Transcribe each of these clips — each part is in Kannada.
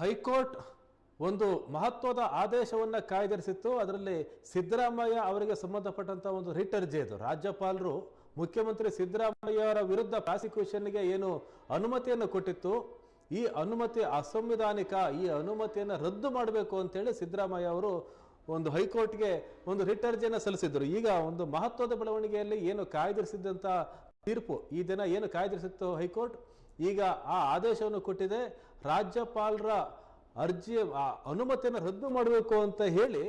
ಹೈಕೋರ್ಟ್ ಒಂದು ಮಹತ್ವದ ಆದೇಶವನ್ನು ಕಾಯ್ದಿರಿಸಿತ್ತು. ಅದರಲ್ಲಿ ಸಿದ್ದರಾಮಯ್ಯ ಅವರಿಗೆ ಸಂಬಂಧಪಟ್ಟಂತ ಒಂದು ರಿಟ್ ಅರ್ಜಿ ಅದು. ರಾಜ್ಯಪಾಲರು, ಮುಖ್ಯಮಂತ್ರಿ ಸಿದ್ದರಾಮಯ್ಯ ಅವರ ವಿರುದ್ಧ ಪ್ರಾಸಿಕ್ಯೂಷನ್ಗೆ ಏನು ಅನುಮತಿಯನ್ನು ಕೊಟ್ಟಿತ್ತು? ಈ ಅನುಮತಿ ಅಸಂವಿಧಾನಿಕ, ಈ ಅನುಮತಿಯನ್ನು ರದ್ದು ಮಾಡಬೇಕು ಅಂತೇಳಿ ಸಿದ್ದರಾಮಯ್ಯ ಅವರು ಒಂದು ಹೈಕೋರ್ಟ್ಗೆ ಒಂದು ರಿಟ್ ಅರ್ಜಿಯನ್ನು ಸಲ್ಲಿಸಿದ್ರು. ಈಗ ಒಂದು ಮಹತ್ವದ ಬೆಳವಣಿಗೆಯಲ್ಲಿ ಏನು ಕಾಯ್ದಿರಿಸಿದಂಥ ತೀರ್ಪು, ಈ ದಿನ ಏನು ಕಾಯ್ದಿರಿಸಿತ್ತು ಹೈಕೋರ್ಟ್? ಈಗ ಆ ಆದೇಶವನ್ನು ಕೊಟ್ಟಿದೆ, ರಾಜ್ಯಪಾಲರ ಅರ್ಜಿ, ಆ ಅನುಮತಿಯನ್ನು ರದ್ದು ಮಾಡಬೇಕು ಅಂತ ಹೇಳಿ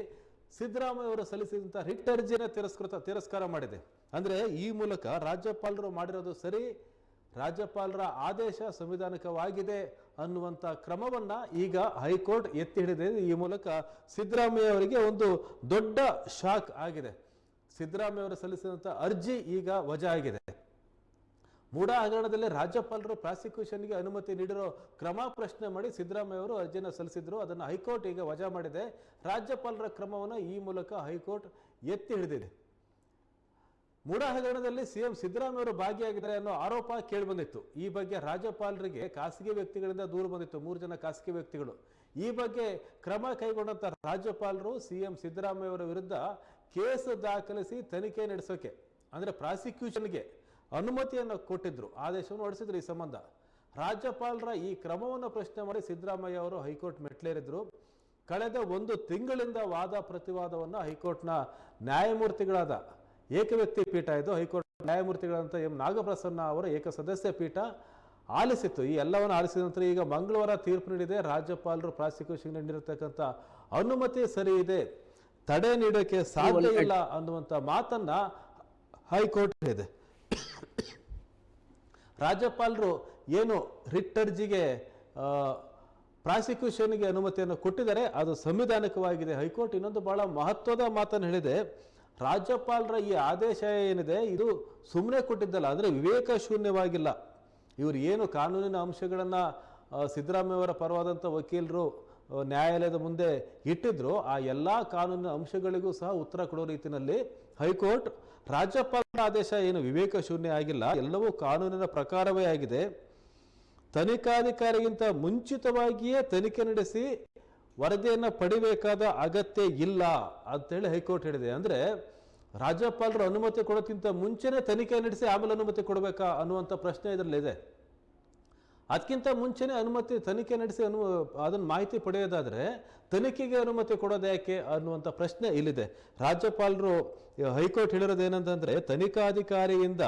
ಸಿದ್ದರಾಮಯ್ಯ ಅವರು ಸಲ್ಲಿಸಿದಂಥ ರಿಟ್ ಅರ್ಜಿನ ತಿರಸ್ಕೃತ, ತಿರಸ್ಕಾರ ಮಾಡಿದೆ. ಅಂದ್ರೆ ಈ ಮೂಲಕ ರಾಜ್ಯಪಾಲರು ಮಾಡಿರೋದು ಸರಿ, ರಾಜ್ಯಪಾಲರ ಆದೇಶ ಸಂವಿಧಾನಿಕವಾಗಿದೆ ಅನ್ನುವಂಥ ಕ್ರಮವನ್ನ ಈಗ ಹೈಕೋರ್ಟ್ ಎತ್ತಿ ಹಿಡಿದಿದೆ. ಈ ಮೂಲಕ ಸಿದ್ದರಾಮಯ್ಯ ಅವರಿಗೆ ಒಂದು ದೊಡ್ಡ ಶಾಕ್ ಆಗಿದೆ. ಸಿದ್ದರಾಮಯ್ಯ ಅವರು ಸಲ್ಲಿಸಿದಂಥ ಅರ್ಜಿ ಈಗ ವಜಾ ಆಗಿದೆ ಮೂಡ ಹಗರಣದಲ್ಲಿ ರಾಜ್ಯಪಾಲರು ಪ್ರಾಸಿಕ್ಯೂಷನ್ಗೆ ಅನುಮತಿ ನೀಡಿರೋ ಕ್ರಮ ಪ್ರಶ್ನೆ ಮಾಡಿ ಸಿದ್ದರಾಮಯ್ಯ ಅವರು ಅರ್ಜಿಯನ್ನು ಸಲ್ಲಿಸಿದ್ರು. ಅದನ್ನು ಹೈಕೋರ್ಟ್ ಈಗ ವಜಾ ಮಾಡಿದೆ. ರಾಜ್ಯಪಾಲರ ಕ್ರಮವನ್ನು ಈ ಮೂಲಕ ಹೈಕೋರ್ಟ್ ಎತ್ತಿ ಹಿಡಿದಿದೆ. ಮೂಡ ಹಗರಣದಲ್ಲಿ ಸಿಎಂ ಸಿದ್ದರಾಮಯ್ಯ ಅವರು ಭಾಗಿಯಾಗಿದ್ದಾರೆ ಅನ್ನೋ ಆರೋಪ ಕೇಳಿಬಂದಿತ್ತು. ಈ ಬಗ್ಗೆ ರಾಜ್ಯಪಾಲರಿಗೆ ಖಾಸಗಿ ವ್ಯಕ್ತಿಗಳಿಂದ ದೂರು ಬಂದಿತ್ತು. ಮೂರು ಜನ ಖಾಸಗಿ ವ್ಯಕ್ತಿಗಳು. ಈ ಬಗ್ಗೆ ಕ್ರಮ ಕೈಗೊಂಡಂತ ರಾಜ್ಯಪಾಲರು ಸಿಎಂ ಸಿದ್ದರಾಮಯ್ಯ ಅವರ ವಿರುದ್ಧ ಕೇಸು ದಾಖಲಿಸಿ ತನಿಖೆ ನಡೆಸೋಕೆ, ಅಂದ್ರೆ ಪ್ರಾಸಿಕ್ಯೂಷನ್ಗೆ ಅನುಮತಿಯನ್ನು ಕೊಟ್ಟಿದ್ರು ಆದೇಶವನ್ನು ಹೊರಡಿಸಿದ್ರು ಈ ಸಂಬಂಧ. ರಾಜ್ಯಪಾಲರ ಈ ಕ್ರಮವನ್ನು ಪ್ರಶ್ನೆ ಮಾಡಿ ಸಿದ್ದರಾಮಯ್ಯ ಅವರು ಹೈಕೋರ್ಟ್ ಮೆಟ್ಲೇರಿದ್ರು ಕಳೆದ ಒಂದು ತಿಂಗಳಿಂದ ವಾದ ಪ್ರತಿವಾದವನ್ನು ಹೈಕೋರ್ಟ್ನ ನ್ಯಾಯಮೂರ್ತಿಗಳಾದ ಏಕವ್ಯಕ್ತಿ ಪೀಠ ಇದು ಹೈಕೋರ್ಟ್ ನ್ಯಾಯಮೂರ್ತಿಗಳಂತ ಎಂ. ನಾಗಪ್ರಸನ್ನ ಅವರ ಏಕ ಸದಸ್ಯ ಪೀಠ ಆಲಿಸಿತ್ತು. ಈ ಎಲ್ಲವನ್ನು ಆಲಿಸಿದ ನಂತರ ಈಗ ಮಂಗಳವಾರ ತೀರ್ಪು ನೀಡಿದೆ. ರಾಜ್ಯಪಾಲರು ಪ್ರಾಸಿಕ್ಯೂಷನ್ ನೀಡಿರತಕ್ಕಂಥ ಅನುಮತಿ ಸರಿ ಇದೆ ತಡೆ ನೀಡೋಕೆ ಸಾಧ್ಯ ಇಲ್ಲ ಅನ್ನುವಂಥ ಮಾತನ್ನ ಹೈಕೋರ್ಟ್ ಹೇಳಿದೆ. ರಾಜ್ಯಪಾಲರು ಏನು ರಿಟ್ ಅರ್ಜಿಗೆ ಪ್ರಾಸಿಕ್ಯೂಷನ್ಗೆ ಅನುಮತಿಯನ್ನು ಕೊಟ್ಟಿದ್ದಾರೆ, ಅದು ಸಂವಿಧಾನಿಕವಾಗಿದೆ. ಹೈಕೋರ್ಟ್ ಇನ್ನೊಂದು ಬಹಳ ಮಹತ್ವದ ಮಾತನ್ನು ಹೇಳಿದೆ. ರಾಜ್ಯಪಾಲರ ಈ ಆದೇಶ ಏನಿದೆ, ಇದು ಸುಮ್ಮನೆ ಕೊಟ್ಟಿದ್ದಲ್ಲ, ಅಂದರೆ ವಿವೇಕ ಶೂನ್ಯವಾಗಿಲ್ಲ. ಇವರು ಏನು ಕಾನೂನಿನ ಅಂಶಗಳನ್ನು ಸಿದ್ದರಾಮಯ್ಯವರ ಪರವಾದಂಥ ವಕೀಲರು ನ್ಯಾಯಾಲಯದ ಮುಂದೆ ಇಟ್ಟಿದ್ರು, ಆ ಎಲ್ಲ ಕಾನೂನಿನ ಅಂಶಗಳಿಗೂ ಸಹ ಉತ್ತರ ಕೊಡೋ ರೀತಿಯಲ್ಲಿ ಹೈಕೋರ್ಟ್ ರಾಜ್ಯಪಾಲರ ಆದೇಶ ಏನು ವಿವೇಕ ಶೂನ್ಯ ಆಗಿಲ್ಲ, ಎಲ್ಲವೂ ಕಾನೂನಿನ ಪ್ರಕಾರವೇ ಆಗಿದೆ. ತನಿಖಾಧಿಕಾರಿಗಿಂತ ಮುಂಚಿತವಾಗಿಯೇ ತನಿಖೆ ನಡೆಸಿ ವರದಿಯನ್ನು ಪಡಿಬೇಕಾದ ಅಗತ್ಯ ಇಲ್ಲ ಅಂತೇಳಿ ಹೈಕೋರ್ಟ್ ಹೇಳಿದೆ. ಅಂದ್ರೆ ರಾಜ್ಯಪಾಲರು ಅನುಮತಿ ಕೊಡೋಕ್ಕಿಂತ ಮುಂಚೆನೆ ತನಿಖೆ ನಡೆಸಿ ಆಮೇಲೆ ಅನುಮತಿ ಕೊಡಬೇಕಾ ಅನ್ನುವಂಥ ಪ್ರಶ್ನೆ ಇದರಲ್ಲಿದೆ ಅದಕ್ಕಿಂತ ಮುಂಚೆನೆ ಅನುಮತಿ, ತನಿಖೆ ನಡೆಸಿ ಅನು, ಅದನ್ನು ಮಾಹಿತಿ ಪಡೆಯೋದಾದರೆ ತನಿಖೆಗೆ ಅನುಮತಿ ಕೊಡೋದು ಯಾಕೆ ಅನ್ನುವಂಥ ಪ್ರಶ್ನೆ ಇಲ್ಲಿದೆ. ರಾಜ್ಯಪಾಲರು ಹೈಕೋರ್ಟ್ ಹೇಳಿರೋದು ಏನಂತಂದ್ರೆ ತನಿಖಾಧಿಕಾರಿಯಿಂದ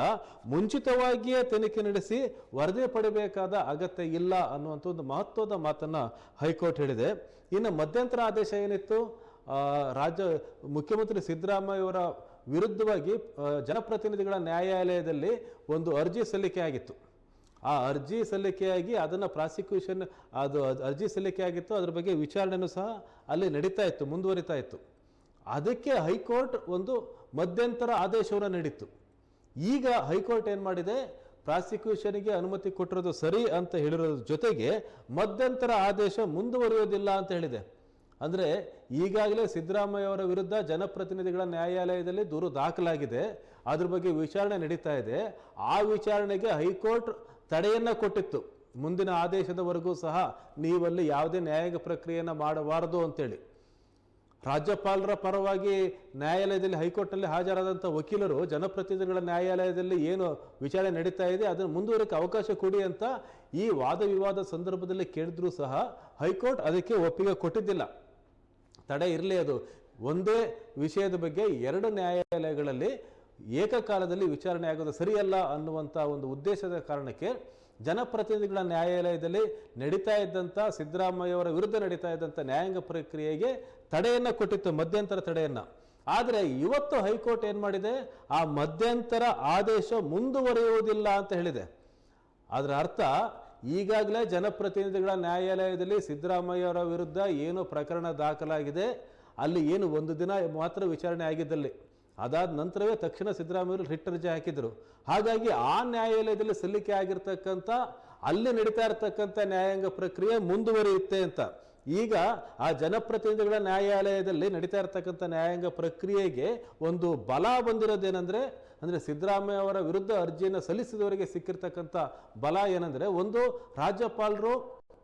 ಮುಂಚಿತವಾಗಿಯೇ ತನಿಖೆ ನಡೆಸಿ ವರದಿ ಪಡಿಬೇಕಾದ ಅಗತ್ಯ ಇಲ್ಲ ಅನ್ನುವಂಥ ಒಂದು ಮಹತ್ವದ ಮಾತನ್ನ ಹೈಕೋರ್ಟ್ ಹೇಳಿದೆ. ಇನ್ನು ಮಧ್ಯಂತರ ಆದೇಶ ಏನಿತ್ತು? ರಾಜ್ಯ ಮುಖ್ಯಮಂತ್ರಿ ಸಿದ್ದರಾಮಯ್ಯ ಅವರ ವಿರುದ್ಧವಾಗಿ ಜನಪ್ರತಿನಿಧಿಗಳ ನ್ಯಾಯಾಲಯದಲ್ಲಿ ಒಂದು ಅರ್ಜಿ ಸಲ್ಲಿಕೆ ಆಗಿತ್ತು. ಆ ಅರ್ಜಿ ಸಲ್ಲಿಕೆಯಾಗಿ ಅದನ್ನು ಪ್ರಾಸಿಕ್ಯೂಷನ್, ಅದು ಅರ್ಜಿ ಸಲ್ಲಿಕೆ ಆಗಿತ್ತು. ಅದ್ರ ಬಗ್ಗೆ ವಿಚಾರಣೆನೂ ಸಹ ಅಲ್ಲಿ ನಡೀತಾ ಇತ್ತು, ಮುಂದುವರಿತಾ ಇತ್ತು. ಅದಕ್ಕೆ ಹೈಕೋರ್ಟ್ ಒಂದು ಮಧ್ಯಂತರ ಆದೇಶವನ್ನು ನೀಡಿತ್ತು. ಈಗ ಹೈಕೋರ್ಟ್ ಏನು ಮಾಡಿದೆ? ಪ್ರಾಸಿಕ್ಯೂಷನ್ಗೆ ಅನುಮತಿ ಕೊಟ್ಟಿರೋದು ಸರಿ ಅಂತ ಹೇಳಿರೋದ್ರ ಜೊತೆಗೆ ಮಧ್ಯಂತರ ಆದೇಶ ಮುಂದುವರಿಯೋದಿಲ್ಲ ಅಂತ ಹೇಳಿದೆ. ಅಂದರೆ ಈಗಾಗಲೇ ಸಿದ್ದರಾಮಯ್ಯ ಅವರ ವಿರುದ್ಧ ಜನಪ್ರತಿನಿಧಿಗಳ ನ್ಯಾಯಾಲಯದಲ್ಲಿ ದೂರು ದಾಖಲಾಗಿದೆ. ಅದ್ರ ಬಗ್ಗೆ ವಿಚಾರಣೆ ನಡೀತಾ ಇದೆ. ಆ ವಿಚಾರಣೆಗೆ ಹೈಕೋರ್ಟ್ ತಡೆಯನ್ನು ಕೊಟ್ಟಿತ್ತು. ಮುಂದಿನ ಆದೇಶದವರೆಗೂ ಸಹ ನೀವಲ್ಲಿ ಯಾವುದೇ ನ್ಯಾಯಾಂಗ ಪ್ರಕ್ರಿಯೆಯನ್ನು ಮಾಡಬಾರದು ಅಂತೇಳಿ. ರಾಜ್ಯಪಾಲರ ಪರವಾಗಿ ನ್ಯಾಯಾಲಯದಲ್ಲಿ, ಹೈಕೋರ್ಟ್ನಲ್ಲಿ ಹಾಜರಾದಂಥ ವಕೀಲರು, ಜನಪ್ರತಿನಿಧಿಗಳ ನ್ಯಾಯಾಲಯದಲ್ಲಿ ಏನು ವಿಚಾರಣೆ ನಡೀತಾ ಇದೆ, ಅದನ್ನು ಮುಂದುವರಿಕೆ ಅವಕಾಶ ಕೊಡಿ ಅಂತ ಈ ವಾದ ವಿವಾದ ಸಂದರ್ಭದಲ್ಲಿ ಕೇಳಿದ್ರೂ ಸಹ ಹೈಕೋರ್ಟ್ ಅದಕ್ಕೆ ಒಪ್ಪಿಗೆ ಕೊಟ್ಟಿದ್ದಿಲ್ಲ. ತಡೆ ಇರಲಿ ಅದು. ಒಂದೇ ವಿಷಯದ ಬಗ್ಗೆ ಎರಡು ನ್ಯಾಯಾಲಯಗಳಲ್ಲಿ ಏಕಕಾಲದಲ್ಲಿ ವಿಚಾರಣೆ ಆಗೋದು ಸರಿಯಲ್ಲ ಅನ್ನುವಂಥ ಒಂದು ಉದ್ದೇಶದ ಕಾರಣಕ್ಕೆ ಜನಪ್ರತಿನಿಧಿಗಳ ನ್ಯಾಯಾಲಯದಲ್ಲಿ ನಡೀತಾ ಇದ್ದಂಥ ಸಿದ್ದರಾಮಯ್ಯವರ ವಿರುದ್ಧ ನಡೀತಾ ಇದ್ದಂಥ ನ್ಯಾಯಾಂಗ ಪ್ರಕ್ರಿಯೆಗೆ ತಡೆಯನ್ನು ಕೊಟ್ಟಿತ್ತು, ಮಧ್ಯಂತರ ತಡೆಯನ್ನು. ಆದರೆ ಇವತ್ತು ಹೈಕೋರ್ಟ್ ಏನು ಮಾಡಿದೆ? ಆ ಮಧ್ಯಂತರ ಆದೇಶ ಮುಂದುವರಿಯುವುದಿಲ್ಲ ಅಂತ ಹೇಳಿದೆ. ಅದರ ಅರ್ಥ, ಈಗಾಗಲೇ ಜನಪ್ರತಿನಿಧಿಗಳ ನ್ಯಾಯಾಲಯದಲ್ಲಿ ಸಿದ್ದರಾಮಯ್ಯವರ ವಿರುದ್ಧ ಏನು ಪ್ರಕರಣ ದಾಖಲಾಗಿದೆ, ಅಲ್ಲಿ ಏನು ಒಂದು ದಿನ ಮಾತ್ರ ವಿಚಾರಣೆ ಆಗಿದ್ದಲ್ಲಿ. ಅದಾದ ನಂತರವೇ ತಕ್ಷಣ ಸಿದ್ದರಾಮಯ್ಯರು ರಿಟ್ ಅರ್ಜಿ ಹಾಕಿದರು. ಹಾಗಾಗಿ ಆ ನ್ಯಾಯಾಲಯದಲ್ಲಿ ಸಲ್ಲಿಕೆ ಆಗಿರ್ತಕ್ಕಂಥ, ಅಲ್ಲಿ ನಡೀತಾ ಇರತಕ್ಕಂಥ ನ್ಯಾಯಾಂಗ ಪ್ರಕ್ರಿಯೆ ಮುಂದುವರಿಯುತ್ತೆ ಅಂತ. ಈಗ ಆ ಜನಪ್ರತಿನಿಧಿಗಳ ನ್ಯಾಯಾಲಯದಲ್ಲಿ ನಡೀತಾ ಇರತಕ್ಕಂಥ ನ್ಯಾಯಾಂಗ ಪ್ರಕ್ರಿಯೆಗೆ ಒಂದು ಬಲ ಬಂದಿರೋದೇನೆಂದರೆ, ಅಂದರೆ ಸಿದ್ದರಾಮಯ್ಯ ಅವರ ವಿರುದ್ಧ ಅರ್ಜಿಯನ್ನು ಸಲ್ಲಿಸಿದವರಿಗೆ ಸಿಕ್ಕಿರ್ತಕ್ಕಂಥ ಬಲ ಏನಂದರೆ, ಒಂದು ರಾಜ್ಯಪಾಲರು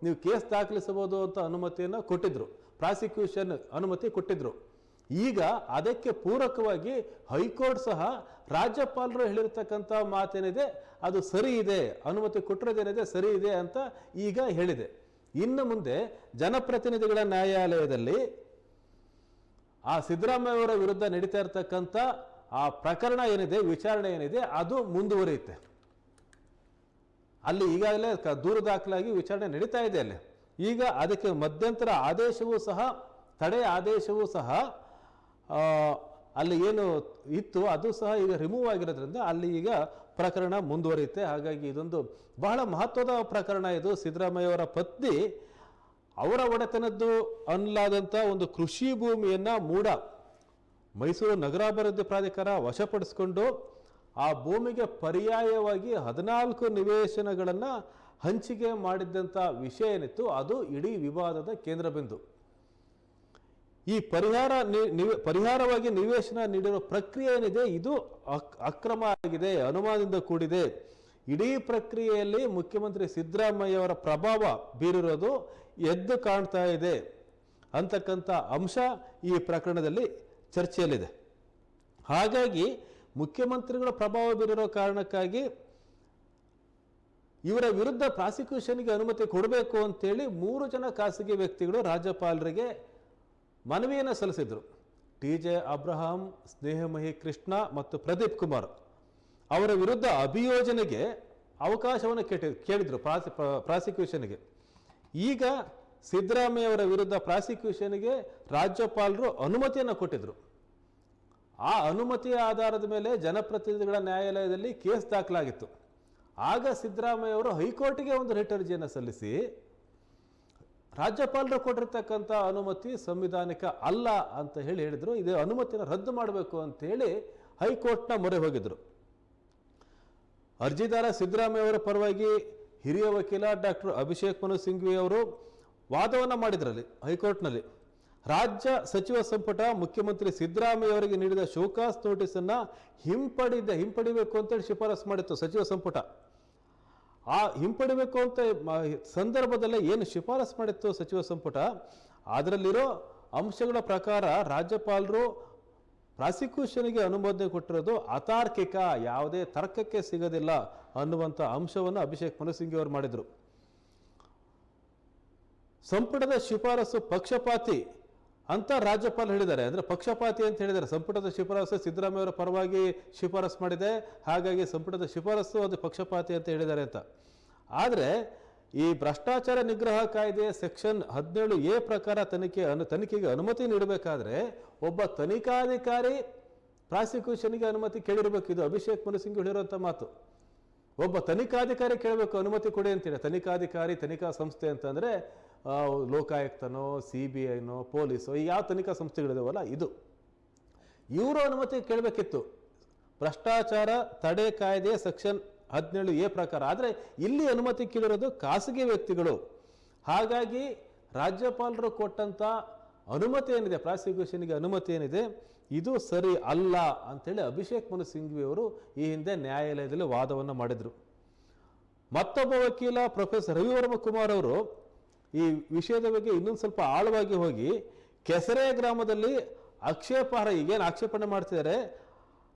ನೀವು ಕೇಸ್ ದಾಖಲಿಸಬಹುದು ಅಂತ ಅನುಮತಿಯನ್ನು ಕೊಟ್ಟಿದ್ರು. ಪ್ರಾಸಿಕ್ಯೂಷನ್ ಅನುಮತಿ ಕೊಟ್ಟಿದ್ರು. ಈಗ ಅದಕ್ಕೆ ಪೂರಕವಾಗಿ ಹೈಕೋರ್ಟ್ ಸಹ ರಾಜ್ಯಪಾಲರು ಹೇಳಿರ್ತಕ್ಕಂಥ ಮಾತೇನಿದೆ, ಅದು ಸರಿ ಇದೆ, ಅನುಮತಿ ಕೊಟ್ಟಿರೋದೇನಿದೆ ಸರಿ ಇದೆ ಅಂತ ಈಗ ಹೇಳಿದೆ. ಇನ್ನು ಮುಂದೆ ಜನಪ್ರತಿನಿಧಿಗಳ ನ್ಯಾಯಾಲಯದಲ್ಲಿ ಆ ಸಿದ್ದರಾಮಯ್ಯ ಅವರ ವಿರುದ್ಧ ನಡೀತಾ ಇರತಕ್ಕಂಥ ಆ ಪ್ರಕರಣ ಏನಿದೆ, ವಿಚಾರಣೆ ಏನಿದೆ, ಅದು ಮುಂದುವರಿಯುತ್ತೆ. ಅಲ್ಲಿ ಈಗಾಗಲೇ ದೂರು ದಾಖಲಾಗಿ ವಿಚಾರಣೆ ನಡೀತಾ ಇದೆ ಅಲ್ಲಿ. ಈಗ ಅದಕ್ಕೆ ಮಧ್ಯಂತರ ಆದೇಶವೂ ಸಹ, ತಡೆ ಆದೇಶವೂ ಸಹ ಅಲ್ಲಿ ಏನು ಇತ್ತು, ಅದು ಸಹ ಈಗ ರಿಮೂವ್ ಆಗಿರೋದ್ರಿಂದ ಅಲ್ಲಿ ಈಗ ಪ್ರಕರಣ ಮುಂದುವರಿಯುತ್ತೆ. ಹಾಗಾಗಿ ಇದೊಂದು ಬಹಳ ಮಹತ್ವದ ಪ್ರಕರಣ ಇದು. ಸಿದ್ದರಾಮಯ್ಯ ಅವರ ಪತ್ನಿ ಅವರ ಒಡೆತನದ್ದು ಅನ್ನಲಾದಂಥ ಒಂದು ಕೃಷಿ ಭೂಮಿಯನ್ನು ಮೂಡ ಮೈಸೂರು ನಗರಾಭಿವೃದ್ಧಿ ಪ್ರಾಧಿಕಾರ ವಶಪಡಿಸಿಕೊಂಡು ಆ ಭೂಮಿಗೆ ಪರ್ಯಾಯವಾಗಿ ಹದಿನಾಲ್ಕು ನಿವೇಶನಗಳನ್ನು ಹಂಚಿಕೆ ಮಾಡಿದ್ದಂಥ ವಿಷಯ ಏನಿತ್ತು, ಅದು ಇಡೀ ವಿವಾದದ ಕೇಂದ್ರ ಬಿಂದು. ಈ ಪರಿಹಾರ ಪರಿಹಾರವಾಗಿ ನಿವೇಶನ ನೀಡಿರೋ ಪ್ರಕ್ರಿಯೆ ಏನಿದೆ? ಇದು ಅಕ್- ಅಕ್ರಮ ಆಗಿದೆ, ಅನುಮಾನದಿಂದ ಕೂಡಿದೆ. ಇಡೀ ಪ್ರಕ್ರಿಯೆಯಲ್ಲಿ ಮುಖ್ಯಮಂತ್ರಿ ಸಿದ್ದರಾಮಯ್ಯ ಅವರ ಪ್ರಭಾವ ಬೀರಿರೋದು ಎದ್ದು ಕಾಣ್ತಾ ಇದೆ ಅಂತಕ್ಕಂಥ ಅಂಶ ಈ ಪ್ರಕರಣದಲ್ಲಿ ಚರ್ಚೆಯಲ್ಲಿದೆ. ಹಾಗಾಗಿ ಮುಖ್ಯಮಂತ್ರಿಗಳ ಪ್ರಭಾವ ಬೀರಿರೋ ಕಾರಣಕ್ಕಾಗಿ ಇವರ ವಿರುದ್ಧ ಪ್ರಾಸಿಕ್ಯೂಷನ್ಗೆ ಅನುಮತಿ ಕೊಡಬೇಕು ಅಂತೇಳಿ ಮೂರು ಜನ ಖಾಸಗಿ ವ್ಯಕ್ತಿಗಳು ರಾಜ್ಯಪಾಲರಿಗೆ ಮನವಿಯನ್ನು ಸಲ್ಲಿಸಿದರು. ಟಿ ಜೆ ಅಬ್ರಹಾಂ, ಸ್ನೇಹಮಹಿ ಕೃಷ್ಣ ಮತ್ತು ಪ್ರದೀಪ್ ಕುಮಾರ್ ಅವರ ವಿರುದ್ಧ ಅಭಿಯೋಜನೆಗೆ ಅವಕಾಶವನ್ನು ಕೇಟಿ, ಕೇಳಿದರು ಪ್ರಾಸಿ ಪ್ರಾಸಿಕ್ಯೂಷನ್ಗೆ. ಈಗ ಸಿದ್ದರಾಮಯ್ಯ ಅವರ ವಿರುದ್ಧ ಪ್ರಾಸಿಕ್ಯೂಷನ್ಗೆ ರಾಜ್ಯಪಾಲರು ಅನುಮತಿಯನ್ನು ಕೊಟ್ಟಿದ್ರು. ಆ ಅನುಮತಿಯ ಆಧಾರದ ಮೇಲೆ ಜನಪ್ರತಿನಿಧಿಗಳ ನ್ಯಾಯಾಲಯದಲ್ಲಿ ಕೇಸ್ ದಾಖಲಾಗಿತ್ತು. ಆಗ ಸಿದ್ದರಾಮಯ್ಯ ಅವರು ಹೈಕೋರ್ಟ್ಗೆ ಒಂದು ರಿಟ್ ಅರ್ಜಿಯನ್ನು ಸಲ್ಲಿಸಿ ರಾಜ್ಯಪಾಲರು ಕೊಟ್ಟಿರ್ತಕ್ಕಂಥ ಅನುಮತಿ ಸಂವಿಧಾನಿಕ ಅಲ್ಲ ಅಂತ ಹೇಳಿ ಹೇಳಿದರು. ಇದೇ ಅನುಮತಿನ ರದ್ದು ಮಾಡಬೇಕು ಅಂತ ಹೇಳಿ ಹೈಕೋರ್ಟ್ನ ಮೊರೆ ಹೋಗಿದ್ರು. ಅರ್ಜಿದಾರ ಸಿದ್ದರಾಮಯ್ಯ ಅವರ ಪರವಾಗಿ ಹಿರಿಯ ವಕೀಲ ಡಾಕ್ಟರ್ ಅಭಿಷೇಕ್ ಮನು ಸಿಂಘ್ವಿ ಅವರು ವಾದವನ್ನು ಮಾಡಿದ್ರಲ್ಲಿ ಹೈಕೋರ್ಟ್ನಲ್ಲಿ. ರಾಜ್ಯ ಸಚಿವ ಸಂಪುಟ ಮುಖ್ಯಮಂತ್ರಿ ಸಿದ್ದರಾಮಯ್ಯ ಅವರಿಗೆ ನೀಡಿದ ಶೋಕಾಸ್ ನೋಟಿಸ್ ಅನ್ನ ಹಿಂಪಡಿದ ಹಿಂಪಡಿಬೇಕು ಅಂತೇಳಿ ಶಿಫಾರಸು ಮಾಡಿತ್ತು ಸಚಿವ ಸಂಪುಟ. ಆ ಹಿಂಪಡಿಬೇಕು ಅಂತ ಸಂದರ್ಭದಲ್ಲೇ ಏನು ಶಿಫಾರಸು ಮಾಡಿತ್ತು ಸಚಿವ ಸಂಪುಟ? ಅದರಲ್ಲಿರೋ ಅಂಶಗಳ ಪ್ರಕಾರ ರಾಜ್ಯಪಾಲರು ಪ್ರಾಸಿಕ್ಯೂಷನ್ಗೆ ಅನುಮೋದನೆ ಕೊಟ್ಟಿರೋದು ಅತಾರ್ಕಿಕ, ಯಾವುದೇ ತರ್ಕಕ್ಕೆ ಸಿಗೋದಿಲ್ಲ ಅನ್ನುವಂಥ ಅಂಶವನ್ನು ಅಭಿಷೇಕ್ ಮನಸಿಂಗಿ ಅವರು ಮಾಡಿದರು. ಸಂಪುಟದ ಶಿಫಾರಸು ಪಕ್ಷಪಾತಿ ಅಂತ ರಾಜ್ಯಪಾಲ ಹೇಳಿದ್ದಾರೆ. ಅಂದ್ರೆ ಪಕ್ಷಪಾತಿ ಅಂತ ಹೇಳಿದ್ದಾರೆ. ಸಂಪುಟದ ಶಿಫಾರಸು ಸಿದ್ದರಾಮಯ್ಯ ಅವರ ಪರವಾಗಿ ಶಿಫಾರಸು ಮಾಡಿದೆ. ಹಾಗಾಗಿ ಸಂಪುಟದ ಶಿಫಾರಸು ಅದು ಪಕ್ಷಪಾತಿ ಅಂತ ಹೇಳಿದ್ದಾರೆ ಅಂತ. ಆದರೆ ಈ ಭ್ರಷ್ಟಾಚಾರ ನಿಗ್ರಹ ಕಾಯ್ದೆ ಸೆಕ್ಷನ್ ಹದಿನೇಳು ಎ ಪ್ರಕಾರ ತನಿಖೆ ಅನು, ತನಿಖೆಗೆ ಅನುಮತಿ ನೀಡಬೇಕಾದ್ರೆ ಒಬ್ಬ ತನಿಖಾಧಿಕಾರಿ ಪ್ರಾಸಿಕ್ಯೂಷನ್ಗೆ ಅನುಮತಿ ಕೇಳಿರಬೇಕು. ಇದು ಅಭಿಷೇಕ್ ಮನು ಸಿಂಗ್ ಹೇಳಿರುವಂಥ ಮಾತು. ಒಬ್ಬ ತನಿಖಾಧಿಕಾರಿ ಕೇಳಬೇಕು. ಅನುಮತಿ ಕೊಡಿ ಅಂತೇಳಿ ತನಿಖಾಧಿಕಾರಿ, ತನಿಖಾ ಸಂಸ್ಥೆ ಅಂತಂದರೆ ಲೋಕಾಯುಕ್ತನೋ ಸಿ ಬಿ ಐನೋ ಪೊಲೀಸೋ ಈ ಯಾವ ತನಿಖಾ ಸಂಸ್ಥೆಗಳಿದಾವಲ್ಲ, ಇದು. ಇವರ ಅನುಮತಿ ಕೇಳಬೇಕಿತ್ತು. ಭ್ರಷ್ಟಾಚಾರ ತಡೆ ಕಾಯ್ದೆ ಸೆಕ್ಷನ್ ಹದಿನೇಳು ಎ ಪ್ರಕಾರ. ಆದರೆ ಇಲ್ಲಿ ಅನುಮತಿ ಕೇಳಿರೋದು ಖಾಸಗಿ ವ್ಯಕ್ತಿಗಳು. ಹಾಗಾಗಿ ರಾಜ್ಯಪಾಲರು ಕೊಟ್ಟಂಥ ಅನುಮತಿ ಏನಿದೆ, ಪ್ರಾಸಿಕ್ಯೂಷನ್ಗೆ ಅನುಮತಿ ಏನಿದೆ, ಇದು ಸರಿ ಅಲ್ಲ ಅಂಥೇಳಿ ಅಭಿಷೇಕ್ ಮನು ಸಿಂಘ್ವಿ ಅವರು ಈ ಹಿಂದೆ ನ್ಯಾಯಾಲಯದಲ್ಲಿ ವಾದವನ್ನು ಮಾಡಿದರು. ಮತ್ತೊಬ್ಬ ವಕೀಲ ಪ್ರೊಫೆಸರ್ ರವಿವರ್ಮ ಕುಮಾರ್ ಅವರು ಈ ವಿಷಯದ ಬಗ್ಗೆ ಇನ್ನೊಂದು ಸ್ವಲ್ಪ ಆಳವಾಗಿ ಹೋಗಿ ಕೆಸರೆ ಗ್ರಾಮದಲ್ಲಿ ಆಕ್ಷೇಪಾರ್ಹ ಈಗೇನು ಆಕ್ಷೇಪಣೆ ಮಾಡ್ತಿದ್ದಾರೆ.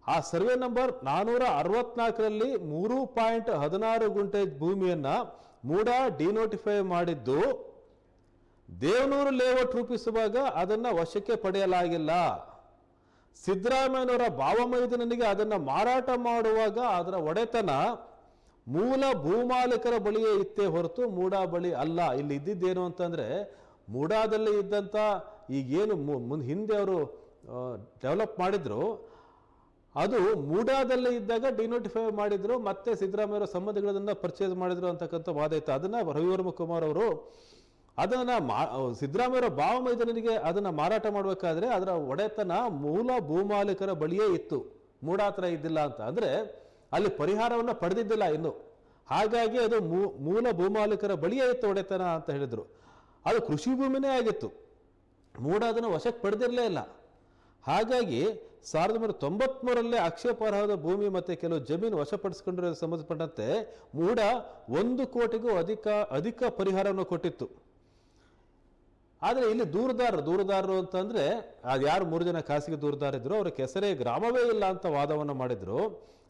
ಆ ಸರ್ವೆ ನಂಬರ್ ನಾನ್ನೂರ ಅರವತ್ನಾಲ್ಕರಲ್ಲಿ ಮೂರು ಪಾಯಿಂಟ್ ಹದಿನಾರು ಗುಂಟೆ ಭೂಮಿಯನ್ನು ಮೂಡ ಡಿನೋಟಿಫೈ ಮಾಡಿದ್ದು. ದೇವನೂರು ಲೇಔಟ್ ರೂಪಿಸುವಾಗ ಅದನ್ನು ವಶಕ್ಕೆ ಪಡೆಯಲಾಗಿಲ್ಲ. ಸಿದ್ದರಾಮಯ್ಯನವರ ಭಾವಮೈದನಿಗೆ ಅದನ್ನು ಮಾರಾಟ ಮಾಡುವಾಗ ಅದರ ಒಡೆತನ ಮೂಲ ಭೂಮಾಲಿಕರ ಬಳಿಯೇ ಇತ್ತೇ ಹೊರತು ಮೂಡಾ ಬಳಿ ಅಲ್ಲ. ಇಲ್ಲಿ ಇದ್ದಿದ್ದೇನು ಅಂತಂದರೆ, ಮೂಡಾದಲ್ಲಿ ಇದ್ದಂಥ ಈಗೇನು ಮುಂದ್ ಹಿಂದೆ ಅವರು ಡೆವಲಪ್ ಮಾಡಿದ್ರು. ಅದು ಮೂಡಾದಲ್ಲಿ ಇದ್ದಾಗ ಡಿನೋಟಿಫೈ ಮಾಡಿದ್ರು, ಮತ್ತೆ ಸಿದ್ದರಾಮಯ್ಯ ಸಂಬಂಧಿಗಳನ್ನ ಪರ್ಚೇಸ್ ಮಾಡಿದ್ರು ಅಂತಕ್ಕಂಥ ವಾದ ಇತ್ತು. ಅದನ್ನ ರವಿವರ್ಮ ಕುಮಾರ್ ಅವರು ಅದನ್ನ ಮಾ ಸಿದ್ದರಾಮಯ್ಯ ಭಾವ ಮೈದಾನಿಗೆ ಅದನ್ನ ಮಾರಾಟ ಮಾಡಬೇಕಾದ್ರೆ ಅದರ ಒಡೆತನ ಮೂಲ ಭೂಮಾಲೀಕರ ಬಳಿಯೇ ಇತ್ತು. ಮೂಡಾತ್ರ ಇದ್ದಿಲ್ಲ ಅಂತ. ಅಂದ್ರೆ ಅಲ್ಲಿ ಪರಿಹಾರವನ್ನು ಪಡೆದಿದ್ದಿಲ್ಲ ಇನ್ನು. ಹಾಗಾಗಿ ಅದು ಮೂಲ ಭೂಮಾಲೀಕರ ಬಳಿಯೇ ಇತ್ತು ಒಡೆತನ ಅಂತ ಹೇಳಿದರು. ಅದು ಕೃಷಿ ಭೂಮಿನೇ ಆಗಿತ್ತು. ಮೂಡ ಅದನ್ನು ವಶಕ್ಕೆ ಪಡೆದಿರಲೇ ಇಲ್ಲ. ಹಾಗಾಗಿ ಸಾವಿರದ ಒಂಬೈನೂರ ತೊಂಬತ್ಮೂರಲ್ಲೇ ಆಕ್ಷೇಪಾರ್ಹವಾದ ಭೂಮಿ ಮತ್ತು ಕೆಲವು ಜಮೀನು ವಶಪಡಿಸಿಕೊಂಡಿರೋ ಸಂಬಂಧಪಟ್ಟಂತೆ ಮೂಡ ಒಂದು ಕೋಟಿಗೂ ಅಧಿಕ ಅಧಿಕ ಪರಿಹಾರವನ್ನು ಕೊಟ್ಟಿತ್ತು. ಆದರೆ ಇಲ್ಲಿ ದೂರದಾರರು ದೂರದಾರರು ಅಂತಂದರೆ ಅದು ಯಾರು ಮೂರು ಜನ ಖಾಸಗಿ ದೂರದಾರಿದ್ರು ಅವ್ರ ಕೆಸರೇ ಗ್ರಾಮವೇ ಇಲ್ಲ ಅಂತ ವಾದವನ್ನು ಮಾಡಿದ್ರು.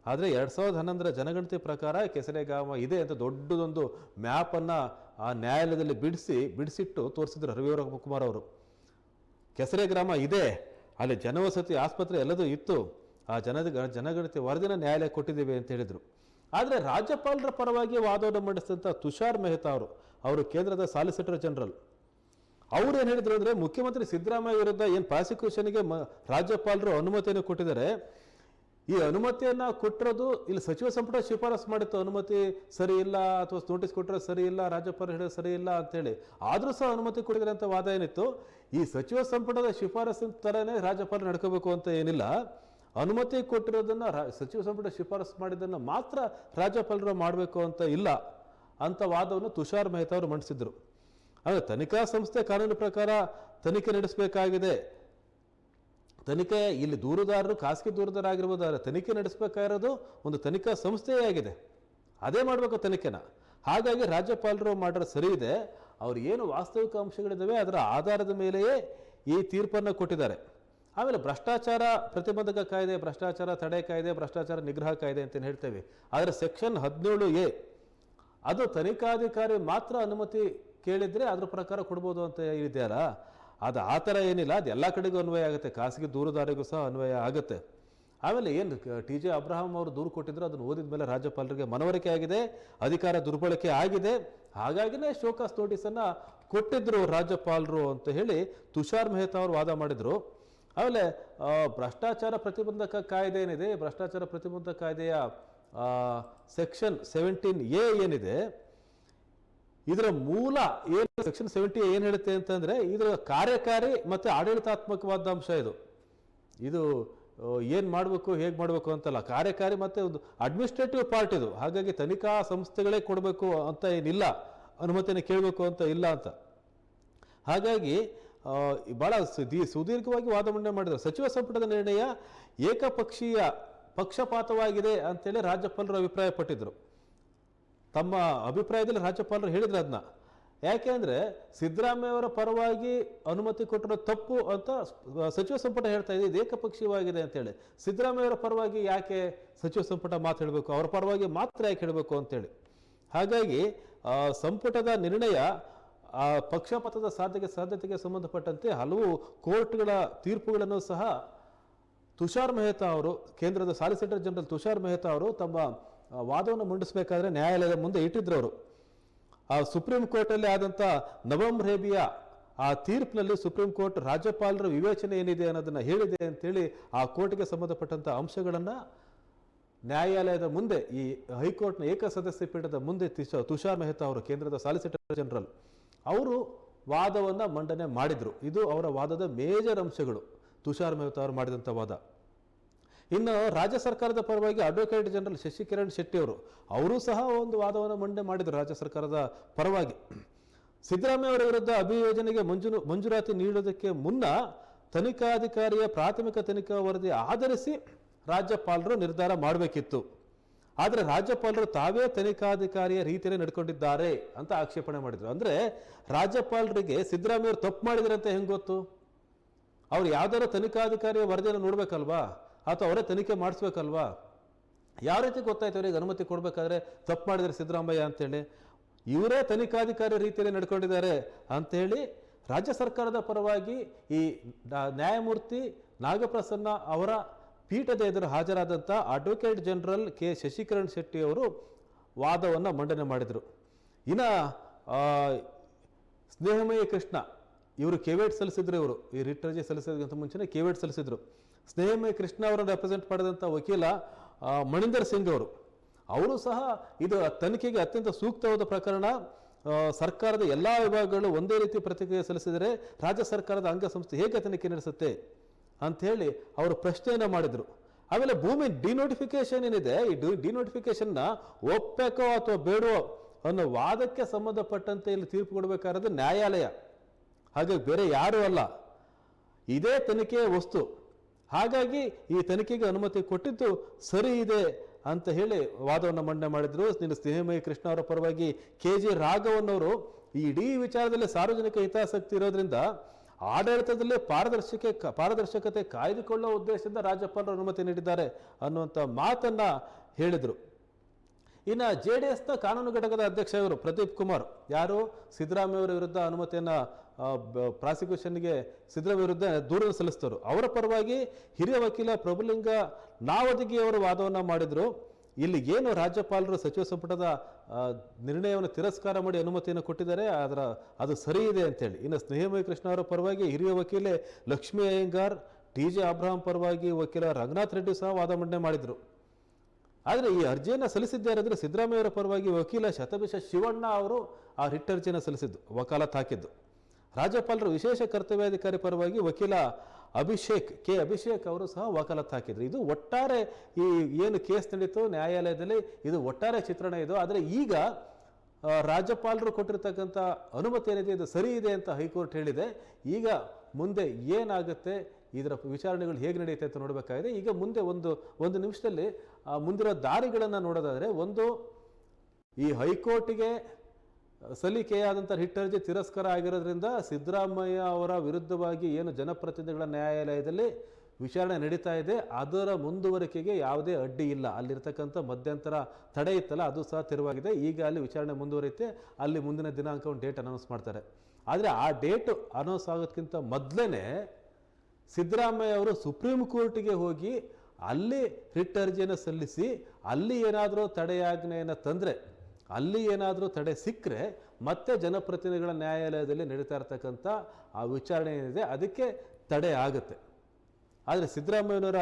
ಆದರೆ ಎರಡು ಸಾವಿರದ ಹನ್ನೊಂದರ ಜನಗಣತಿ ಪ್ರಕಾರ ಕೆಸರೆ ಗ್ರಾಮ ಇದೆ ಅಂತ ದೊಡ್ಡದೊಂದು ಮ್ಯಾಪನ್ನು ಆ ನ್ಯಾಯಾಲಯದಲ್ಲಿ ಬಿಡಿಸಿ, ಬಿಡಿಸಿಟ್ಟು ತೋರಿಸಿದ್ರು ರವಿವರ ಕುಮಾರ್ ಅವರು. ಕೆಸರೆ ಗ್ರಾಮ ಇದೆ, ಅಲ್ಲಿ ಜನವಸತಿ ಆಸ್ಪತ್ರೆ ಎಲ್ಲದೂ ಇತ್ತು. ಆ ಜನದ ಜನಗಣತಿ ವರದಿನ ನ್ಯಾಯಾಲಯ ಕೊಟ್ಟಿದ್ದೀವಿ ಅಂತ ಹೇಳಿದರು. ಆದರೆ ರಾಜ್ಯಪಾಲರ ಪರವಾಗಿ ವಾದವನ್ನು ಮಂಡಿಸಿದಂಥ ತುಷಾರ್ ಮೆಹ್ತಾ ಅವರು ಅವರು ಕೇಂದ್ರದ ಸಾಲಿಸಿಟರ್ ಜನರಲ್. ಅವ್ರು ಏನು ಹೇಳಿದ್ರು ಅಂದರೆ ಮುಖ್ಯಮಂತ್ರಿ ಸಿದ್ದರಾಮಯ್ಯ ವಿರುದ್ಧ ಏನು ಪ್ರಾಸಿಕ್ಯೂಷನ್ಗೆ ಮ, ರಾಜ್ಯಪಾಲರು ಅನುಮತಿಯನ್ನು ಕೊಟ್ಟಿದ್ದಾರೆ ಈ ಅನುಮತಿಯನ್ನ ಕೊಟ್ಟಿರೋದು ಇಲ್ಲಿ ಸಚಿವ ಸಂಪುಟ ಶಿಫಾರಸು ಮಾಡಿತ್ತು. ಅನುಮತಿ ಸರಿ ಇಲ್ಲ ಅಥವಾ ನೋಟಿಸ್ ಕೊಟ್ಟರೆ ಸರಿ ಇಲ್ಲ ರಾಜ್ಯಪಾಲ ಹೇಳಿದ್ರೆ ಸರಿ ಇಲ್ಲ ಅಂತೇಳಿ. ಆದರೂ ಸಹ ಅನುಮತಿ ಕೊಡಿದ್ರೆ ಅಂತ ವಾದ ಏನಿತ್ತು? ಈ ಸಚಿವ ಸಂಪುಟದ ಶಿಫಾರಸಿನ ಥರನೇ ರಾಜ್ಯಪಾಲ ನಡ್ಕೋಬೇಕು ಅಂತ ಏನಿಲ್ಲ. ಅನುಮತಿ ಕೊಟ್ಟಿರೋದನ್ನ ಸಚಿವ ಸಂಪುಟ ಶಿಫಾರಸು ಮಾಡಿದ್ದನ್ನು ಮಾತ್ರ ರಾಜ್ಯಪಾಲರು ಮಾಡಬೇಕು ಅಂತ ಇಲ್ಲ ಅಂತ ವಾದವನ್ನು ತುಷಾರ್ ಮೆಹ್ತಾ ಅವರು ಮಂಡಿಸಿದ್ರು. ಆದರೆ ತನಿಖಾ ಸಂಸ್ಥೆ ಕಾನೂನು ಪ್ರಕಾರ ತನಿಖೆ ನಡೆಸಬೇಕಾಗಿದೆ. ತನಿಖೆ ಇಲ್ಲಿ ದೂರುದಾರರು ಖಾಸಗಿ ದೂರದಾರ ಆಗಿರ್ಬೋದು ಆದರೆ ತನಿಖೆ ನಡೆಸಬೇಕಾಗಿರೋದು ಒಂದು ತನಿಖಾ ಸಂಸ್ಥೆಯೇ ಆಗಿದೆ ಅದೇ ಮಾಡಬೇಕು ತನಿಖೆನ. ಹಾಗಾಗಿ ರಾಜ್ಯಪಾಲರು ಮಾಡಿರೋ ಸರಿ ಇದೆ. ಅವ್ರು ಏನು ವಾಸ್ತವಿಕ ಅಂಶಗಳಿದ್ದಾವೆ ಅದರ ಆಧಾರದ ಮೇಲೆಯೇ ಈ ತೀರ್ಪನ್ನು ಕೊಟ್ಟಿದ್ದಾರೆ. ಆಮೇಲೆ ಭ್ರಷ್ಟಾಚಾರ ಪ್ರತಿಬಂಧಕ ಕಾಯ್ದೆ, ಭ್ರಷ್ಟಾಚಾರ ತಡೆ ಕಾಯ್ದೆ, ಭ್ರಷ್ಟಾಚಾರ ನಿಗ್ರಹ ಕಾಯ್ದೆ ಅಂತ ಹೇಳ್ತೇವೆ. ಆದರೆ ಸೆಕ್ಷನ್ ಹದಿನೇಳು ಎ, ಅದು ತನಿಖಾಧಿಕಾರಿ ಮಾತ್ರ ಅನುಮತಿ ಕೇಳಿದರೆ ಅದ್ರ ಪ್ರಕಾರ ಕೊಡ್ಬೋದು ಅಂತ ಇದೆಯಲ್ಲ ಅದು ಆ ಥರ ಏನಿಲ್ಲ, ಅದು ಎಲ್ಲ ಕಡೆಗೂ ಅನ್ವಯ ಆಗುತ್ತೆ, ಖಾಸಗಿ ದೂರುದಾರಿಗೂ ಸಹ ಅನ್ವಯ ಆಗುತ್ತೆ. ಆಮೇಲೆ ಏನು ಟಿ ಜೆ ಅಬ್ರಹಾಂ ಅವರು ದೂರು ಕೊಟ್ಟಿದ್ರು, ಅದನ್ನು ಓದಿದ ಮೇಲೆ ರಾಜ್ಯಪಾಲರಿಗೆ ಮನವರಿಕೆ ಆಗಿದೆ, ಅಧಿಕಾರ ದುರ್ಬಳಕೆ ಆಗಿದೆ. ಹಾಗಾಗಿನೇ ಶೋಕಾಸ್ ನೋಟಿಸನ್ನು ಕೊಟ್ಟಿದ್ರು ರಾಜ್ಯಪಾಲರು ಅಂತ ಹೇಳಿ ತುಷಾರ್ ಮೆಹ್ತಾ ಅವರು ವಾದ ಮಾಡಿದರು. ಆಮೇಲೆ ಭ್ರಷ್ಟಾಚಾರ ಪ್ರತಿಬಂಧಕ ಕಾಯ್ದೆ ಏನಿದೆ, ಭ್ರಷ್ಟಾಚಾರ ಪ್ರತಿಬಂಧಕ ಕಾಯ್ದೆಯ ಸೆಕ್ಷನ್ ಸೆವೆಂಟೀನ್ ಎ ಏನಿದೆ ಇದರ ಮೂಲ ಏನು? ಸೆಕ್ಷನ್ ಸೆವೆಂಟಿ ಏನು ಹೇಳುತ್ತೆ ಅಂತಂದರೆ ಇದರ ಕಾರ್ಯಕಾರಿ ಮತ್ತು ಆಡಳಿತಾತ್ಮಕವಾದ ಅಂಶ ಇದು. ಇದು ಏನು ಮಾಡಬೇಕು, ಹೇಗೆ ಮಾಡಬೇಕು ಅಂತಲ್ಲ, ಕಾರ್ಯಕಾರಿ ಮತ್ತು ಒಂದು ಅಡ್ಮಿನಿಸ್ಟ್ರೇಟಿವ್ ಪಾರ್ಟ್ ಇದು. ಹಾಗಾಗಿ ತನಿಖಾ ಸಂಸ್ಥೆಗಳೇ ಕೊಡಬೇಕು ಅಂತ ಏನಿಲ್ಲ ಅನುಮತಿಯನ್ನು ಕೇಳಬೇಕು ಅಂತ ಇಲ್ಲ ಅಂತ. ಹಾಗಾಗಿ ಭಾಳ ಸುದೀ- ಸುದೀರ್ಘವಾಗಿ ವಾದ ಮಂಡನೆ ಮಾಡಿದರು. ಸಚಿವ ಸಂಪುಟದ ನಿರ್ಣಯ ಏಕಪಕ್ಷೀಯ ಪಕ್ಷಪಾತವಾಗಿದೆ ಅಂತೇಳಿ ರಾಜ್ಯಪಾಲರು ಅಭಿಪ್ರಾಯಪಟ್ಟಿದ್ರು. ತಮ್ಮ ಅಭಿಪ್ರಾಯದಲ್ಲಿ ರಾಜ್ಯಪಾಲರು ಹೇಳಿದ್ರು ಅದನ್ನ ಯಾಕೆ ಅಂದರೆ ಸಿದ್ದರಾಮಯ್ಯವರ ಪರವಾಗಿ ಅನುಮತಿ ಕೊಟ್ಟಿರೋ ತಪ್ಪು ಅಂತ ಸಚಿವ ಸಂಪುಟ ಹೇಳ್ತಾ ಇದೆ, ಇದು ಏಕಪಕ್ಷೀಯವಾಗಿದೆ ಅಂತೇಳಿ ಸಿದ್ದರಾಮಯ್ಯವರ ಪರವಾಗಿ ಯಾಕೆ ಸಚಿವ ಸಂಪುಟ ಮಾತು ಹೇಳಬೇಕು? ಅವರ ಪರವಾಗಿ ಮಾತ್ರ ಯಾಕೆ ಹೇಳಬೇಕು ಅಂತೇಳಿ ಹಾಗಾಗಿ ಸಂಪುಟದ ನಿರ್ಣಯ ಪಕ್ಷಪಾತದ ಸಾಧ್ಯತೆ ಸಾಧ್ಯತೆಗೆ ಸಂಬಂಧಪಟ್ಟಂತೆ ಹಲವು ಕೋರ್ಟ್ಗಳ ತೀರ್ಪುಗಳನ್ನು ಸಹ ತುಷಾರ್ ಮೆಹ್ತಾ ಅವರು, ಕೇಂದ್ರದ ಸಾಲಿಸಿಟರ್ ಜನರಲ್ ತುಷಾರ್ ಮೆಹ್ತಾ ಅವರು ತಮ್ಮ ವಾದವನ್ನು ಮಂಡಿಸಬೇಕಾದ್ರೆ ನ್ಯಾಯಾಲಯದ ಮುಂದೆ ಇಟ್ಟಿದ್ರು ಅವರು ಆ ಸುಪ್ರೀಂ ಕೋರ್ಟಲ್ಲಿ ಆದಂಥ ನವಂ ರೇಬಿಯಾ ಆ ತೀರ್ಪಿನಲ್ಲಿ ಸುಪ್ರೀಂ ಕೋರ್ಟ್ ರಾಜ್ಯಪಾಲರ ವಿವೇಚನೆ ಏನಿದೆ ಅನ್ನೋದನ್ನ ಹೇಳಿದೆ ಅಂತೇಳಿ ಆ ಕೋರ್ಟ್ಗೆ ಸಂಬಂಧಪಟ್ಟಂಥ ಅಂಶಗಳನ್ನು ನ್ಯಾಯಾಲಯದ ಮುಂದೆ ಈ ಹೈಕೋರ್ಟ್ನ ಏಕಸದಸ್ಯ ಪೀಠದ ಮುಂದೆ ತುಷಾರ್ ಮೆಹ್ತಾ ಅವರು, ಕೇಂದ್ರದ ಸಾಲಿಸಿಟರ್ ಜನರಲ್, ಅವರು ವಾದವನ್ನ ಮಂಡನೆ ಮಾಡಿದ್ರು. ಇದು ಅವರ ವಾದದ ಮೇಜರ್ ಅಂಶಗಳು. ತುಷಾರ್ ಮೆಹ್ತಾ ಅವರು ಮಾಡಿದಂಥ ವಾದ. ಇನ್ನು ರಾಜ್ಯ ಸರ್ಕಾರದ ಪರವಾಗಿ ಅಡ್ವೊಕೇಟ್ ಜನರಲ್ ಶಶಿಕಿರಣ್ ಶೆಟ್ಟಿ ಅವರು ಅವರು ಸಹ ಒಂದು ವಾದವನ್ನು ಮಂಡನೆ ಮಾಡಿದರು ರಾಜ್ಯ ಸರ್ಕಾರದ ಪರವಾಗಿ. ಸಿದ್ದರಾಮಯ್ಯ ಅವರ ವಿರುದ್ಧ ಅಭಿಯೋಜನೆಗೆ ಮಂಜೂರು, ಮಂಜೂರಾತಿ ನೀಡುವುದಕ್ಕೆ ಮುನ್ನ ತನಿಖಾಧಿಕಾರಿಯ ಪ್ರಾಥಮಿಕ ತನಿಖಾ ವರದಿ ಆಧರಿಸಿ ರಾಜ್ಯಪಾಲರು ನಿರ್ಧಾರ ಮಾಡಬೇಕಿತ್ತು. ಆದರೆ ರಾಜ್ಯಪಾಲರು ತಾವೇ ತನಿಖಾಧಿಕಾರಿಯ ರೀತಿಯಲ್ಲಿ ನಡ್ಕೊಂಡಿದ್ದಾರೆ ಅಂತ ಆಕ್ಷೇಪಣೆ ಮಾಡಿದರು. ಅಂದರೆ ರಾಜ್ಯಪಾಲರಿಗೆ ಸಿದ್ದರಾಮಯ್ಯ ಅವರು ತಪ್ಪು ಮಾಡಿದ್ರಂತೆ ಹೆಂಗ್ ಗೊತ್ತು? ಅವ್ರು ಯಾವ್ದಾರ ತನಿಖಾಧಿಕಾರಿಯ ವರದಿಯನ್ನು ನೋಡ್ಬೇಕಲ್ವಾ? ಅಥವಾ ಅವರೇ ತನಿಖೆ ಮಾಡಿಸ್ಬೇಕಲ್ವಾ? ಯಾವ ರೀತಿ ಗೊತ್ತಾಯ್ತು ಅವರಿಗೆ ಅನುಮತಿ ಕೊಡಬೇಕಾದ್ರೆ ತಪ್ಪು ಮಾಡಿದರೆ ಸಿದ್ದರಾಮಯ್ಯ ಅಂತೇಳಿ. ಇವರೇ ತನಿಖಾಧಿಕಾರಿ ರೀತಿಯಲ್ಲಿ ನಡ್ಕೊಂಡಿದ್ದಾರೆ ಅಂತೇಳಿ ರಾಜ್ಯ ಸರ್ಕಾರದ ಪರವಾಗಿ ಈ ನ್ಯಾಯಮೂರ್ತಿ ನಾಗಪ್ರಸನ್ನ ಅವರ ಪೀಠದ ಎದುರು ಹಾಜರಾದಂಥ advocate general K. Shashikiran Shetty ಅವರು ವಾದವನ್ನು ಮಂಡನೆ ಮಾಡಿದರು. ಇನ್ನು ಸ್ನೇಹಮಯಿ ಕೃಷ್ಣ ಇವರು ಕೆವೇಟ್ ಸಲ್ಲಿಸಿದ್ರು ಇವರು. ಈ ರಿಟ್ ಅರ್ಜಿ ಸಲ್ಲಿಸೋದಕ್ಕಿಂತ ಮುಂಚೆನೇ ಕೆವೇಟ್ ಸಲ್ಲಿಸಿದ್ರು. ಸ್ನೇಹಮಯಿ ಕೃಷ್ಣ ಅವರನ್ನು ರೆಪ್ರೆಸೆಂಟ್ ಮಾಡಿದಂಥ ವಕೀಲ ಮಣಿಂದರ್ ಸಿಂಗ್ ಅವರು. ಅವರು ಸಹ ಇದು ತನಿಖೆಗೆ ಅತ್ಯಂತ ಸೂಕ್ತವಾದ ಪ್ರಕರಣ. ಸರ್ಕಾರದ ಎಲ್ಲ ವಿಭಾಗಗಳು ಒಂದೇ ರೀತಿ ಪ್ರತಿಕ್ರಿಯೆ ಸಲ್ಲಿಸಿದರೆ ರಾಜ್ಯ ಸರ್ಕಾರದ ಅಂಗಸಂಸ್ಥೆ ಹೇಗೆ ತನಿಖೆ ನಡೆಸುತ್ತೆ ಅಂಥೇಳಿ ಅವರು ಪ್ರಶ್ನೆಯನ್ನು ಮಾಡಿದರು. ಆಮೇಲೆ ಭೂಮಿ ಡಿನೋಟಿಫಿಕೇಶನ್ ಏನಿದೆ? ಈ ಡಿನೋಟಿಫಿಕೇಶನ್ನ ಒಪ್ಪಬೇಕೋ ಅಥವಾ ಬೇಡವೋ ಅನ್ನೋ ವಾದಕ್ಕೆ ಸಂಬಂಧಪಟ್ಟಂತೆ ಇಲ್ಲಿ ತೀರ್ಪು ಕೊಡಬೇಕಾದ ನ್ಯಾಯಾಲಯ. ಹಾಗೆ ಬೇರೆ ಯಾರೂ ಅಲ್ಲ. ಇದೇ ತನಿಖೆಯ ವಸ್ತು. ಹಾಗಾಗಿ ಈ ತನಿಖೆಗೆ ಅನುಮತಿ ಕೊಟ್ಟಿದ್ದು ಸರಿ ಇದೆ ಅಂತ ಹೇಳಿ ವಾದವನ್ನು ಮಂಡನೆ ಮಾಡಿದ್ರು. ನಿನ್ನ ಸ್ನೇಹಮಯ ಕೃಷ್ಣ ಅವರ ಪರವಾಗಿ ಕೆ ಜಿ ರಾಘವನ್ನವರು ಈ ಇಡೀ ವಿಚಾರದಲ್ಲಿ ಸಾರ್ವಜನಿಕ ಹಿತಾಸಕ್ತಿ ಇರೋದ್ರಿಂದ ಆಡಳಿತದಲ್ಲಿ ಪಾರದರ್ಶಕ ಪಾರದರ್ಶಕತೆ ಕಾಯ್ದುಕೊಳ್ಳುವ ಉದ್ದೇಶದಿಂದ ರಾಜ್ಯಪಾಲರು ಅನುಮತಿ ನೀಡಿದ್ದಾರೆ ಅನ್ನುವಂಥ ಮಾತನ್ನು ಹೇಳಿದರು. ಇನ್ನು ಜೆ ಡಿ ಎಸ್ನ ಕಾನೂನು ಘಟಕದ ಅಧ್ಯಕ್ಷ ಇವರು ಪ್ರದೀಪ್ ಕುಮಾರ್. ಯಾರು? ಸಿದ್ದರಾಮಯ್ಯವರ ವಿರುದ್ಧ ಅನುಮತಿಯನ್ನು ಪ್ರಾಸಿಕ್ಯೂಷನ್ಗೆ ಸಿದ್ದರಾಮಯ್ಯ ವಿರುದ್ಧ ದೂರನ್ನು ಸಲ್ಲಿಸ್ತಾರೆ ಅವರ ಪರವಾಗಿ ಹಿರಿಯ ವಕೀಲ ಪ್ರಭುಲಿಂಗ ನಾವದಗಿ ಅವರು ವಾದವನ್ನು ಮಾಡಿದರು. ಇಲ್ಲಿ ಏನು ರಾಜ್ಯಪಾಲರು ಸಚಿವ ಸಂಪುಟದ ನಿರ್ಣಯವನ್ನು ತಿರಸ್ಕಾರ ಮಾಡಿ ಅನುಮತಿಯನ್ನು ಕೊಟ್ಟಿದ್ದಾರೆ, ಅದರ, ಅದು ಸರಿ ಇದೆ ಅಂತೇಳಿ. ಇನ್ನು ಸ್ನೇಹಮಯ ಕೃಷ್ಣ ಅವರ ಪರವಾಗಿ ಹಿರಿಯ ವಕೀಲೆ ಲಕ್ಷ್ಮೀ ಅಯ್ಯಂಗಾರ್, ಟಿ ಜೆ ಅಬ್ರಹಾಂ ಪರವಾಗಿ ವಕೀಲ ರಂಗನಾಥ್ ರೆಡ್ಡಿ ಸಹ ವಾದ ಮಂಡನೆ ಮಾಡಿದರು. ಆದರೆ ಈ ಅರ್ಜಿಯನ್ನು ಸಲ್ಲಿಸಿದ್ದಾರೆ ಅಂದರೆ ಅವರ ಪರವಾಗಿ ವಕೀಲ ಶತಭಿಷ ಶಿವಣ್ಣ ಅವರು ಆ ರಿಟ್ ಅರ್ಜಿಯನ್ನು ಸಲ್ಲಿಸಿದ್ದು, ವಕಾಲತ್ ಹಾಕಿದ್ದು. ರಾಜ್ಯಪಾಲರು ವಿಶೇಷ ಕರ್ತವ್ಯಾಧಿಕಾರಿ ಪರವಾಗಿ ವಕೀಲ ಅಭಿಷೇಕ್, ಕೆ ಅಭಿಷೇಕ್ ಅವರು ಸಹ ವಕಾಲತ್ ಹಾಕಿದ್ರು. ಇದು ಒಟ್ಟಾರೆ ಈ ಏನು ಕೇಸ್ ನಡೀತು ನ್ಯಾಯಾಲಯದಲ್ಲಿ ಇದು ಒಟ್ಟಾರೆ ಚಿತ್ರಣ ಇದು. ಆದರೆ ಈಗ ರಾಜ್ಯಪಾಲರು ಕೊಟ್ಟಿರ್ತಕ್ಕಂಥ ಅನುಮತಿ ಏನಿದೆ, ಇದು ಸರಿ ಇದೆ ಅಂತ ಹೈಕೋರ್ಟ್ ಹೇಳಿದೆ. ಈಗ ಮುಂದೆ ಏನಾಗುತ್ತೆ ಇದರ ವಿಚಾರಣೆಗಳು ಹೇಗೆ ನಡೆಯುತ್ತೆ ಅಂತ ನೋಡಬೇಕಾಗಿದೆ. ಈಗ ಮುಂದೆ ಒಂದು ಒಂದು ನಿಮಿಷದಲ್ಲಿ ಮುಂದಿರೋ ದಾರಿಗಳನ್ನು ನೋಡೋದಾದರೆ ಒಂದು ಈ ಹೈಕೋರ್ಟಿಗೆ ಸಲ್ಲಿಕೆಯಾದಂಥ ರಿಟ್ ಅರ್ಜಿ ತಿರಸ್ಕಾರ ಆಗಿರೋದ್ರಿಂದ ಸಿದ್ದರಾಮಯ್ಯ ಅವರ ವಿರುದ್ಧವಾಗಿ ಏನು ಜನಪ್ರತಿನಿಧಿಗಳ ನ್ಯಾಯಾಲಯದಲ್ಲಿ ವಿಚಾರಣೆ ನಡೀತಾ ಇದೆ. ಅದರ ಮುಂದುವರಿಕೆಗೆ ಯಾವುದೇ ಅಡ್ಡಿ ಇಲ್ಲ. ಅಲ್ಲಿರ್ತಕ್ಕಂಥ ಮಧ್ಯಂತರ ತಡೆ ಇತ್ತಲ್ಲ, ಅದು ಸಹ ತೆರವಾಗಿದೆ. ಈಗ ಅಲ್ಲಿ ವಿಚಾರಣೆ ಮುಂದುವರಿಯುತ್ತೆ. ಅಲ್ಲಿ ಮುಂದಿನ ದಿನಾಂಕ ಒಂದು ಡೇಟ್ ಅನೌನ್ಸ್ ಮಾಡ್ತಾರೆ. ಆದರೆ ಆ ಡೇಟ್ ಅನೌನ್ಸ್ ಆಗೋದಕ್ಕಿಂತ ಮೊದಲೇ ಸಿದ್ದರಾಮಯ್ಯ ಅವರು ಸುಪ್ರೀಂ ಕೋರ್ಟಿಗೆ ಹೋಗಿ ಅಲ್ಲಿ ರಿಟ್ ಅರ್ಜಿಯನ್ನು ಸಲ್ಲಿಸಿ ಅಲ್ಲಿ ಏನಾದರೂ ತಡೆಯಾಜ್ಞೆಯನ್ನು ತಂದರೆ, ಅಲ್ಲಿ ಏನಾದರೂ ತಡೆ ಸಿಕ್ಕರೆ ಮತ್ತೆ ಜನಪ್ರತಿನಿಧಿಗಳ ನ್ಯಾಯಾಲಯದಲ್ಲಿ ನಡೀತಾ ಇರ್ತಕ್ಕಂಥ ಆ ವಿಚಾರಣೆ ಏನಿದೆ, ಅದಕ್ಕೆ ತಡೆ ಆಗುತ್ತೆ ಆದರೆ ಸಿದ್ದರಾಮಯ್ಯನವರ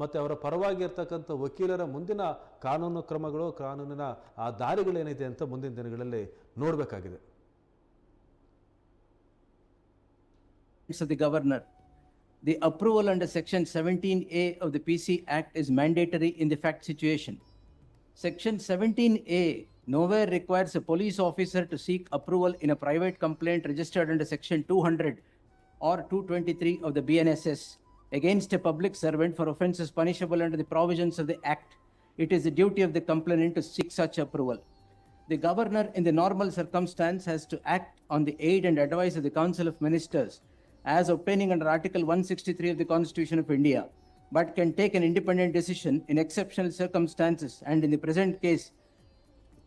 ಮತ್ತು ಅವರ ಪರವಾಗಿ ಇರ್ತಕ್ಕಂಥ ವಕೀಲರ ಮುಂದಿನ ಕಾನೂನು ಕ್ರಮಗಳು, ಕಾನೂನಿನ ಆ ದಾರಿಗಳೇನಿದೆ ಅಂತ ಮುಂದಿನ ದಿನಗಳಲ್ಲಿ ನೋಡಬೇಕಾಗಿದೆ governor. The approval under section seventeen A of the PC Act is mandatory in the fact situation. Section seventeen A nowhere requires a police officer to seek approval in a private complaint registered under section two hundred or two twenty-three of the BNSS against a public servant for offences punishable under the provisions of the act. It is the duty of the complainant to seek such approval. The governor, in the normal circumstance, has to act on the aid and advice of the Council of Ministers as obtaining under Article 163 of the Constitution of India, but can take an independent decision in exceptional circumstances and in the present case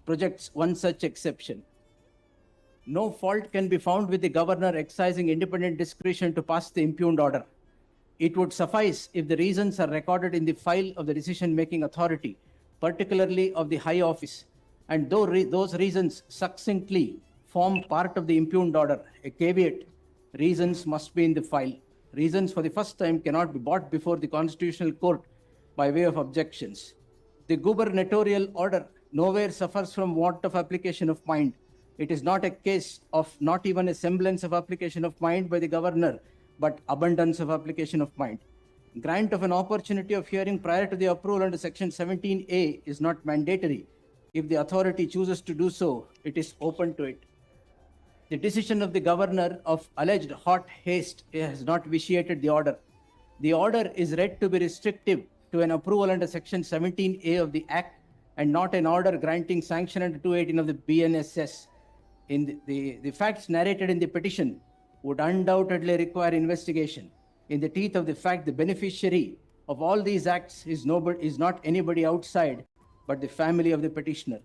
projects one such exception. No fault can be found with the governor exercising independent discretion to pass the impugned order. It would suffice if the reasons are recorded in the file of the decision making authority, particularly of the high office, and though re- those reasons succinctly form part of the impugned order, a caveat reasons must be in the file. Reasons for the first time cannot be brought before the Constitutional Court by way of objections. The gubernatorial order nowhere suffers from want of application of mind. It is not a case of not even a semblance of application of mind by the governor, but abundance of application of mind. Grant of an opportunity of hearing prior to the approval under section 17A is not mandatory. If the authority chooses to do so, it is open to it. The decision of the governor of alleged hot haste has not vitiated the order. The order is read to be restrictive to an approval under section 17A of the Act and not an order granting sanction under 218 of the BNSS. In the, the, the facts narrated in the petition would undoubtedly require investigation. In the teeth of the fact, the beneficiary of all these acts is, nobody, is not anybody outside but the family of the petitioner.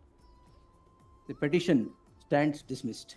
The petition stands dismissed.